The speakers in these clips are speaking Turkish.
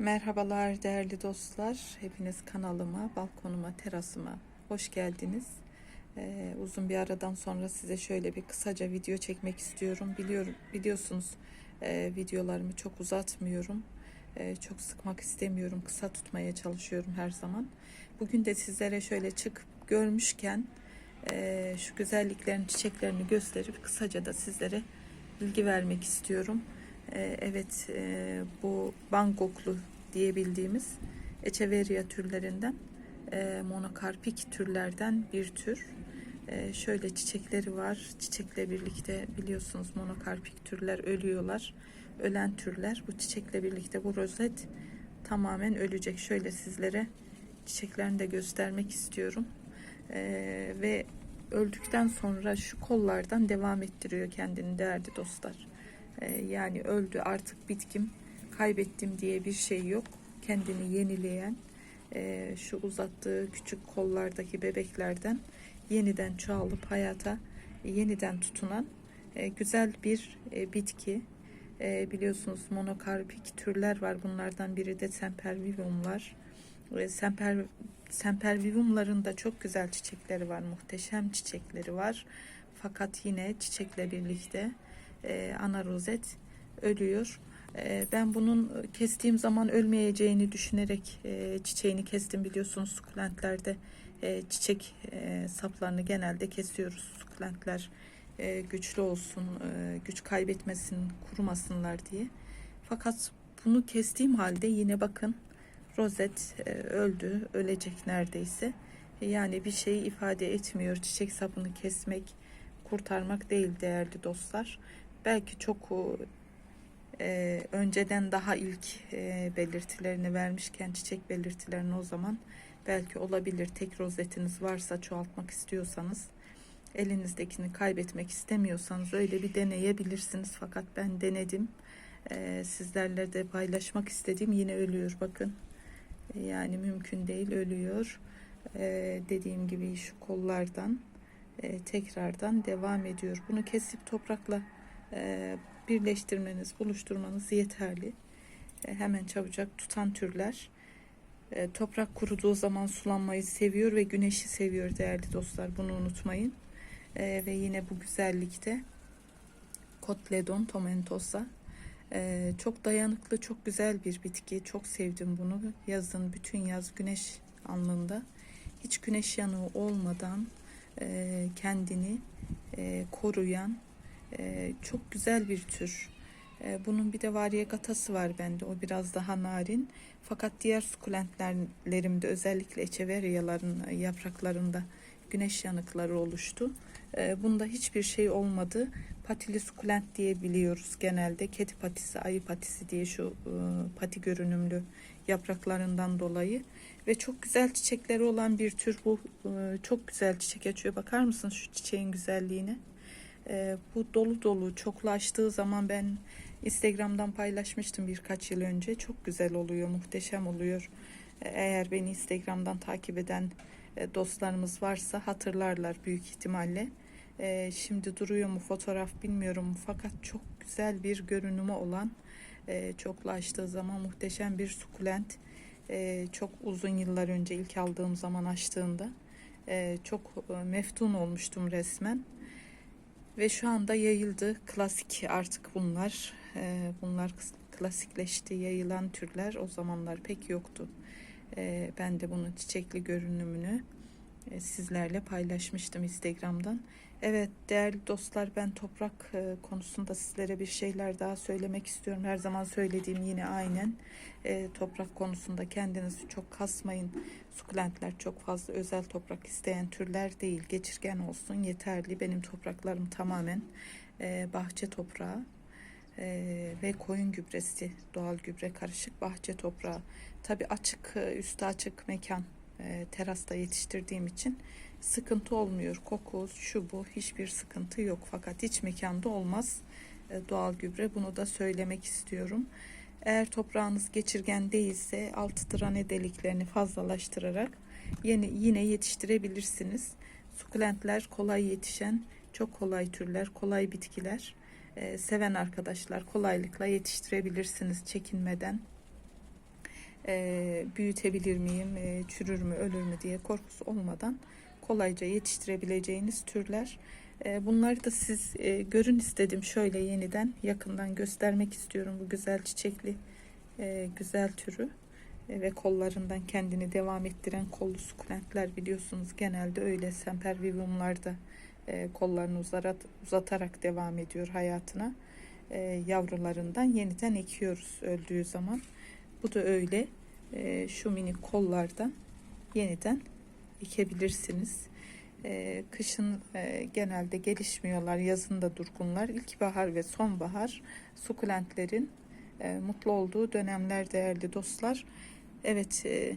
Merhabalar değerli dostlar. Hepiniz kanalıma, balkonuma, terasıma hoş geldiniz. Ee, uzun bir aradan sonra size şöyle bir kısaca video çekmek istiyorum. Biliyorum, biliyorsunuz e, videolarımı çok uzatmıyorum. E, çok sıkmak istemiyorum. Kısa tutmaya çalışıyorum her zaman. Bugün de sizlere şöyle çıkıp görmüşken e, şu güzelliklerin çiçeklerini gösterip kısaca da sizlere bilgi vermek istiyorum. Ee, Evet, e, bu Bangkoklu diyebildiğimiz Echeveria türlerinden, e, monokarpik türlerden bir tür. E, Şöyle çiçekleri var. Çiçekle birlikte biliyorsunuz monokarpik türler ölüyorlar. Ölen türler. Bu çiçekle birlikte bu rozet tamamen ölecek. Şöyle sizlere çiçeklerini de göstermek istiyorum. Ve öldükten sonra şu kollardan devam ettiriyor kendini değerli dostlar. Ee, yani öldü artık bitkim kaybettim diye bir şey yok. Kendini yenileyen e, şu uzattığı küçük kollardaki bebeklerden yeniden çoğalıp hayata yeniden tutunan e, güzel bir e, bitki. Biliyorsunuz monokarpik türler var. Bunlardan biri de sempervivum var. Semper sempervivumların da çok güzel çiçekleri var. Muhteşem çiçekleri var. Fakat yine çiçekle birlikte e, ana rozet ölüyor. E, ben bunun kestiğim zaman ölmeyeceğini düşünerek e, çiçeğini kestim biliyorsunuz sukulentlerde e, çiçek e, saplarını genelde kesiyoruz. Sukulentler e, güçlü olsun, e, güç kaybetmesin, kurumasınlar diye. Fakat bunu kestiğim halde yine bakın rozet e, öldü, ölecek neredeyse. Yani bir şey ifade etmiyor. Çiçek sapını kesmek, kurtarmak değil değerli dostlar belki çok e, önceden daha ilk e, belirtilerini vermişken çiçek belirtilerini o zaman belki olabilir. Tek rozetiniz varsa çoğaltmak istiyorsanız elinizdekini kaybetmek istemiyorsanız öyle bir deneyebilirsiniz. Fakat ben denedim. E, sizlerle de paylaşmak istediğim yine ölüyor bakın. E, yani mümkün değil ölüyor. E, dediğim gibi şu kollardan e, tekrardan devam ediyor. Bunu kesip toprakla e, birleştirmeniz, buluşturmanız yeterli. E, hemen çabucak tutan türler. E, toprak kuruduğu zaman sulanmayı seviyor ve güneşi seviyor değerli dostlar. Bunu unutmayın. Ve yine bu güzellikte Kotledon tomentosa. Çok dayanıklı, çok güzel bir bitki. Çok sevdim bunu. Yazın, bütün yaz güneş anlamında hiç güneş yanığı olmadan kendini koruyan ee, çok güzel bir tür. Ee, bunun bir de variegatası var bende. O biraz daha narin. Fakat diğer sukulentlerimde özellikle echeveryaların yapraklarında güneş yanıkları oluştu. Ee, bunda hiçbir şey olmadı. Patili sukulent diye biliyoruz genelde. Kedi patisi, ayı patisi diye şu e, pati görünümlü yapraklarından dolayı. Ve çok güzel çiçekleri olan bir tür bu. E, çok güzel çiçek açıyor. Bakar mısınız şu çiçeğin güzelliğine? E, bu dolu dolu çoklaştığı zaman ben Instagram'dan paylaşmıştım birkaç yıl önce. Çok güzel oluyor, muhteşem oluyor. E, eğer beni Instagram'dan takip eden e, dostlarımız varsa hatırlarlar büyük ihtimalle. E, şimdi duruyor mu fotoğraf bilmiyorum fakat çok güzel bir görünümü olan e, çoklaştığı zaman muhteşem bir sukulent. Çok uzun yıllar önce ilk aldığım zaman açtığında e, çok meftun olmuştum resmen. Ve şu anda yayıldı. Klasik artık bunlar. Ee, bunlar klasikleşti. Yayılan türler o zamanlar pek yoktu. Ee, ben de bunun çiçekli görünümünü e, sizlerle paylaşmıştım Instagram'dan. Evet değerli dostlar ben toprak e, konusunda sizlere bir şeyler daha söylemek istiyorum. Her zaman söylediğim yine aynen e, toprak konusunda kendinizi çok kasmayın. Sukulentler çok fazla özel toprak isteyen türler değil. Geçirgen olsun yeterli. Benim topraklarım tamamen bahçe toprağı ve koyun gübresi doğal gübre karışık bahçe toprağı. Tabi açık üstü açık mekan e, terasta yetiştirdiğim için sıkıntı olmuyor. Koku, şu bu hiçbir sıkıntı yok. Fakat iç mekanda olmaz e, doğal gübre. Bunu da söylemek istiyorum. Eğer toprağınız geçirgen değilse alt trane deliklerini fazlalaştırarak yeni, yine yetiştirebilirsiniz. Sukulentler kolay yetişen, çok kolay türler, kolay bitkiler. E, seven arkadaşlar kolaylıkla yetiştirebilirsiniz çekinmeden. e, büyütebilir miyim, e, çürür mü, ölür mü diye korkusu olmadan kolayca yetiştirebileceğiniz türler. E, bunları da siz e, görün istedim. Şöyle yeniden yakından göstermek istiyorum bu güzel çiçekli e, güzel türü E, ve kollarından kendini devam ettiren kollu sukulentler biliyorsunuz genelde öyle sempervivumlarda kollarını uzarat, uzatarak devam ediyor hayatına. Yavrularından yeniden ekiyoruz öldüğü zaman. Bu da öyle. Şu minik kollardan yeniden ekebilirsiniz. E, kışın e, genelde gelişmiyorlar, yazın da durgunlar. İlkbahar ve sonbahar sukulentlerin e, mutlu olduğu dönemler değerli dostlar. Evet, e,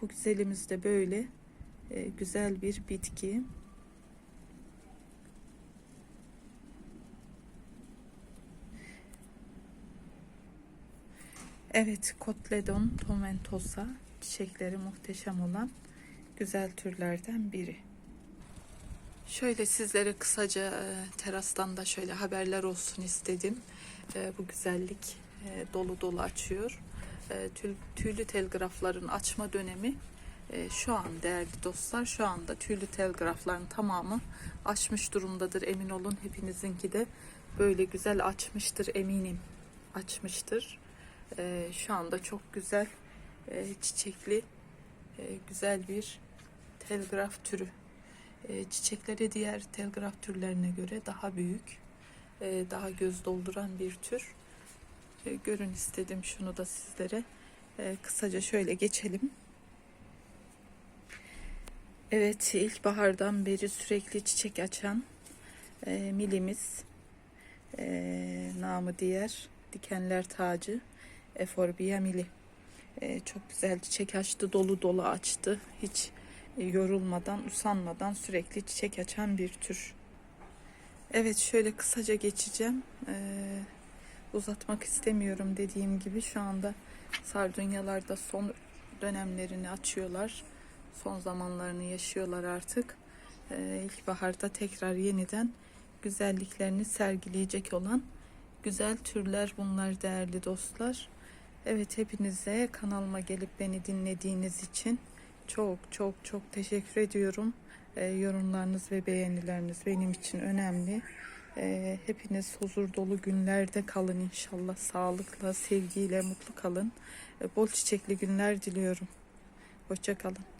bu güzelimiz de böyle e, güzel bir bitki. Evet, Kotledon tomentosa çiçekleri muhteşem olan güzel türlerden biri. Şöyle sizlere kısaca e, terastan da şöyle haberler olsun istedim. E, bu güzellik e, dolu dolu açıyor. Tüylü telgrafların açma dönemi şu an değerli dostlar. Şu anda tüylü telgrafların tamamı açmış durumdadır. Emin olun hepinizinki de böyle güzel açmıştır eminim. Açmıştır. Şu anda çok güzel e, çiçekli e, güzel bir telgraf türü. E, çiçekleri diğer telgraf türlerine göre daha büyük, daha göz dolduran bir tür. Görün istedim şunu da sizlere. Kısaca şöyle geçelim. Evet, ilkbahardan beri sürekli çiçek açan milimiz, namı diğer dikenler tacı, Eforbia mili. E, çok güzel çiçek açtı, dolu dolu açtı. Hiç e, yorulmadan, usanmadan sürekli çiçek açan bir tür. Evet, şöyle kısaca geçeceğim. E, uzatmak istemiyorum dediğim gibi şu anda sardunyalarda son dönemlerini açıyorlar. Son zamanlarını yaşıyorlar artık. E, ilkbaharda tekrar yeniden güzelliklerini sergileyecek olan güzel türler bunlar değerli dostlar. Evet hepinize kanalıma gelip beni dinlediğiniz için çok çok çok teşekkür ediyorum. E, yorumlarınız ve beğenileriniz benim için önemli. E, hepiniz huzur dolu günlerde kalın inşallah. Sağlıkla, sevgiyle, mutlu kalın. E, bol çiçekli günler diliyorum. Hoşçakalın.